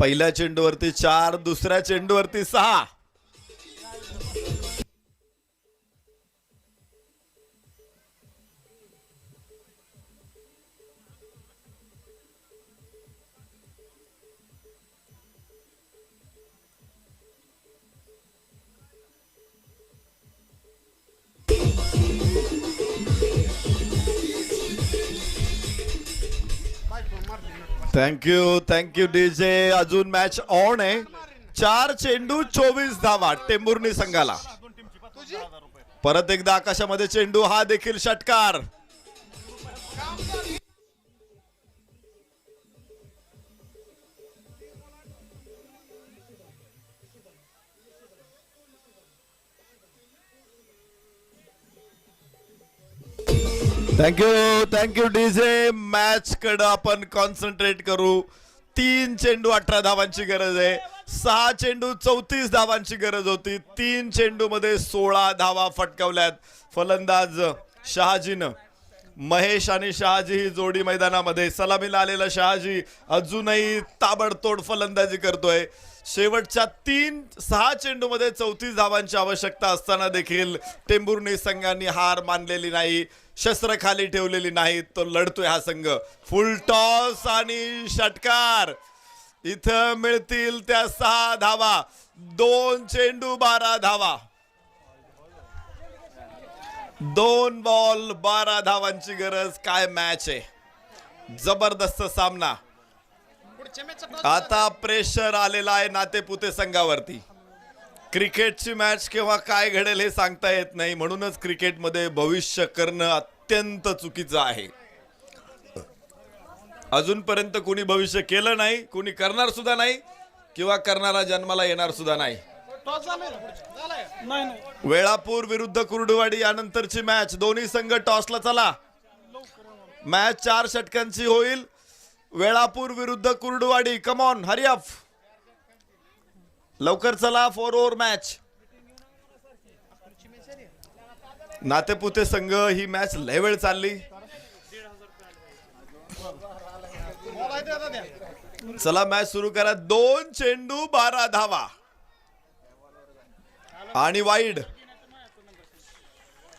पहिल्या चेंडूवरती चार दुसऱ्या चेंडूवरती सहा. Thank you thank you DJ अजून मॅच ऑन आहे. चार चेंडू चोवीस धावा टेंभुर्णी संघाला. परत एकदा आकाशामध्ये चेंडू हा देखील षटकार. थँक्यू थँक्यू डीजे मॅच कडे आपण कॉन्सन्ट्रेट करू. तीन चेंडू अठरा धावांची गरज आहे. सहा चेंडू चौतीस धावांची गरज होती. तीन चेंडू मध्ये सोळा धावा फटकावल्यात. फलंदाज शहाजीनं. महेश आणि शहाजी ही जोडी मैदानामध्ये. सलामीला आलेला शहाजी अजूनही ताबडतोड फलंदाजी करतोय. शेवटच्या तीन सहा चेंडू मध्ये चौतीस धावांची आवश्यकता असताना देखील टेंभुर्णी संघांनी हार मानलेली नाही. शस्त्र खाली ठेवलेली नाही तो लढतोय हा संघ. फुल टॉस आणि षटकार. इथं मिळतील त्या सहा धावा. दोन चेंडू बारा धावा. दोन बॉल बारा धावांची गरज. काय मॅच आहे? जबरदस्त सामना. आता प्रेशर आलेला आहे नातेपुते संघावरती. क्रिकेटची मॅच केव्हा काय घडेल हे सांगता येत नाही. म्हणूनच क्रिकेटमध्ये भविष्य करणं अत्यंत चुकीचं आहे. अजूनपर्यंत कोणी भविष्य केलं नाही कोणी करणार सुद्धा नाही किंवा करणारा जन्माला येणार सुद्धा नाही. नाही वेळापूर विरुद्ध कुर्डुवाडी यानंतरची मॅच दोन्ही संघ टॉसला चला. मॅच चार षटकांची होईल. वेळापूर विरुद्ध कुर्डुवाडी. कमॉन हरिअफ लवकर चला फोर ओव्हर मॅच नातेपुते संघ ही मॅच लय वेळ चालली. चला मॅच सुरू करा. दोन चेंडू बारा धावा. आणि वाईड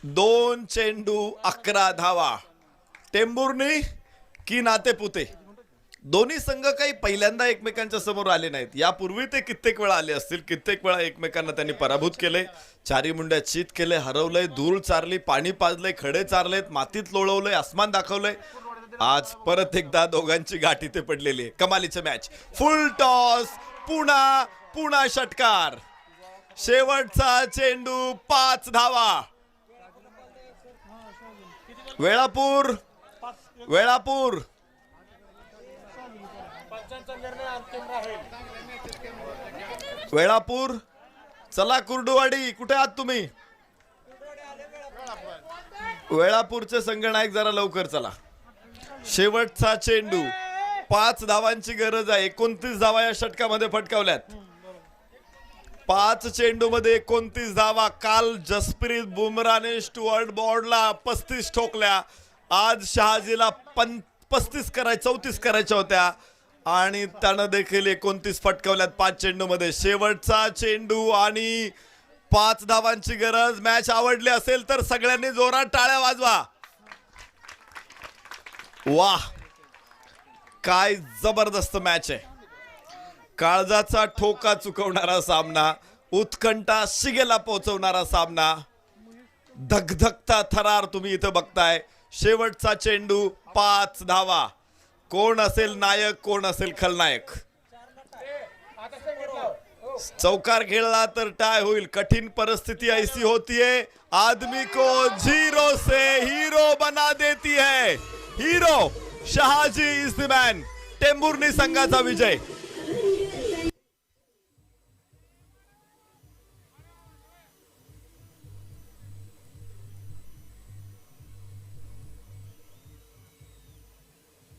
दोन चेंडू अकरा धावा. टेंबुर्नी की नातेपुते? दोन्ही संघ काही पहिल्यांदा एकमेकांच्या समोर आले नाहीत. यापूर्वी ते कित्येक वेळा आले असतील कित्येक वेळा एकमेकांना त्यांनी पराभूत केले चारी मुंड्या चित केले हरवलंय धूळ चारली पाणी पाजलंय खडे चारलेत मातीत लोळवलंय आसमान दाखवलंय. आज परत एकदा दोघांची गाठ इथे पडलेली आहे. कमालीचं match full toss Pune Pune षटकार. शेवटचा चेंडू पाच धावा. वेळापूर वेळापूर. वेळापूर चला कुर्डुवाडी कुठे आहात तुम्ही? वेळापूरचे संगणायक जरा लवकर चला. शेवटचा चेंडू. पाच धावांची गरज आहे. एकोणतीस धावा या षटकामध्ये फटकावल्यात. पाच चेंडू मध्ये एकोणतीस धावा. काल जसप्रीत बुमराने स्टुअर्ट बॉर्डला पस्तीस ठोकल्या. आज शहाजीला पन पस्तीस कराय चौतीस करायच्या होत्या. आणि त्यानं देखील एकोणतीस फटकावल्यात पाच चेंडू मध्ये शेवटचा चेंडू आणि पाच धावांची गरज. मॅच आवडली असेल तर सगळ्यांनी जोरात टाळ्या वाजवा. वा काय जबरदस्त मॅच आहे. काळजाचा ठोका चुकवणारा सामना उत्कंठा शिगेला पोहोचवणारा सामना. धगधगता थरार तुम्ही इथं बघताय. शेवटचा चेंडू पाच धावा. कोण असेल नायक कोण असेल खलनायक? चौकार खेळला तर टाय होईल. कठीण परिस्थिती ऐसी होती है आदमी को जीरो से हीरो बना देती है. Hero Shahaji is the man Tembhurni संघाचा विजय.